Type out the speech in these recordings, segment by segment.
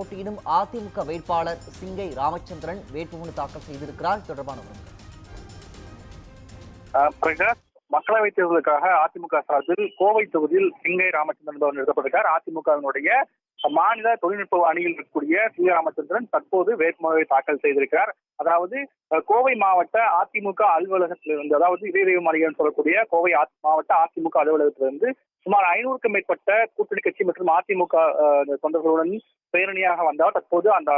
போட்டியிடும் அதிமுக வேட்பாளர் சிங்கை ராமச்சந்திரன் வேட்புமனு தாக்கல் செய்திருக்கிறார். தொடர்பான பிரகாஷ் மக்களவைத் தேர்தலுக்காக அதிமுக சார்பில் கோவை தொகுதியில் சிங்கை ராமச்சந்திரன் நிறுத்தப்பட்டிருக்கார். அதிமுகவினுடைய மாநில தொழில்நுட்ப அணியில் இருக்கக்கூடிய சி ராமச்சந்திரன் தற்போது வேட்புமனுவை தாக்கல் செய்திருக்கிறார். அதாவது கோவை மாவட்ட அதிமுக அலுவலகத்திலிருந்து அதாவது இதயதெய்வ மாளிகைன்னு சொல்லக்கூடிய கோவை மாவட்ட அதிமுக அலுவலகத்திலிருந்து சுமார் ஐநூறுக்கும் மேற்பட்ட கூட்டணி கட்சி மற்றும் அதிமுக தொண்டர்களுடன் பேரணியாக வந்தால் தற்போது அந்த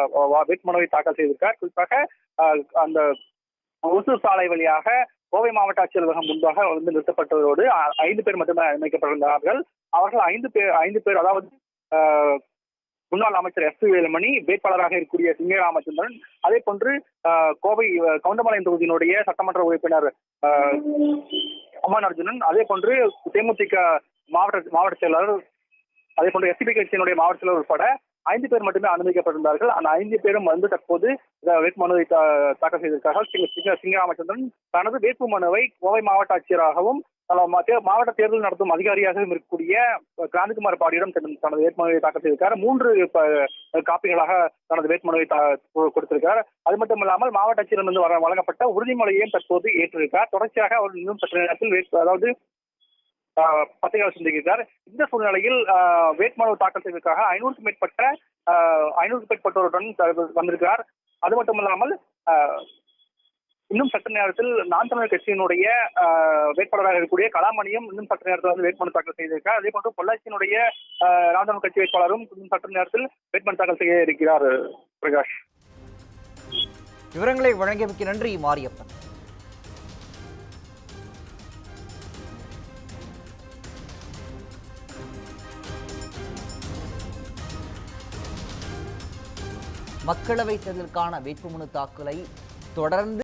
வேட்புமனுவை தாக்கல் செய்திருக்கார் குறிப்பாக அஹ், அந்த ஒசூர் சாலை வழியாக கோவை மாவட்ட ஆட்சியர் அலுவலகம் முன்பாக வந்து நிறுத்தப்பட்டதோடு ஐந்து பேர் மட்டுமே அனுமதிக்கப்பட்டிருந்தார்கள் அவர்கள் ஐந்து பேர் ஐந்து பேர் அதாவது முன்னாள் அமைச்சர் எஸ் பி வேலுமணி வேட்பாளராக இருக்கக்கூடிய சிங்க ராமச்சந்திரன் அதே போன்று ஆஹ், கோவை அஹ், கவுண்டமலையம் தொகுதியினுடைய சட்டமன்ற உறுப்பினர் ஆஹ், அம்மன் அர்ஜுனன் அதே போன்று தேமுதிக மாவட்ட மாவட்ட செயலாளர் அதே போன்று எஸ்பி கட்சியினுடைய மாவட்ட செயலர் உட்பட ஐந்து பேர் மட்டுமே அனுமதிக்கப்பட்டிருந்தார்கள். அந்த ஐந்து பேரும் வந்து தற்போது வேட்புமனுவை தாக்கல் செய்திருக்கார்கள் சிங்க- சிங்க- சிங்கராமச்சந்திரன் தனது வேட்புமனுவை கோவை மாவட்ட ஆட்சியராகவும் மாவட்ட தேர்தல் நடத்தும் அதிகாரியாகவும் இருக்கக்கூடிய அஹ், கிராந்திகுமார் பாடியிடம் தனது வேட்புமனுவை தாக்கல் செய்திருக்கார். மூன்று காப்பிகளாக தனது வேட்புமனுவை தா- கொடுத்திருக்கார். அது மட்டும் இல்லாமல் மாவட்ட ஆட்சியரிடமிருந்து வழங்கப்பட்ட உறுதிமொழியையும் தற்போது ஏற்றிருக்கார். தொடர்ச்சியாக அவர் இன்னும் சற்று நேரத்தில் அதாவது ஆஹ் பத்திரிகையாளர் சந்திக்கிறார். இந்த சூழ்நிலையில் ஆஹ் வேட்புமனு தாக்கல் செய்வதற்காக ஐநூறுக்கும் மேற்பட்ட ஆஹ் ஐநூறுக்கும் மேற்பட்டோருடன் வந்திருக்கிறார். அது மட்டும் இல்லாமல் ஆஹ் இன்னும் சற்று நேரத்தில் நான் தமிழர் கட்சியினுடைய வேட்பாளராக இருக்கக்கூடிய கலாமணியும் இன்னும் சற்று நேரத்தில் வந்து வேட்புமனு தாக்கல் செய்திருக்கார் அதே போன்று பொள்ளாச்சியினுடைய நாம் தமிழர் கட்சி வேட்பாளரும் இன்னும் சற்று நேரத்தில் வேட்புமனு தாக்கல் செய்ய இருக்கிறார் பிரகாஷ். விவரங்களை வழங்கியமைக்கு நன்றி மாரியப்பன். மக்களவைத் தேர்தலுக்கான வேட்புமனு தாக்கலை தொடர்ந்து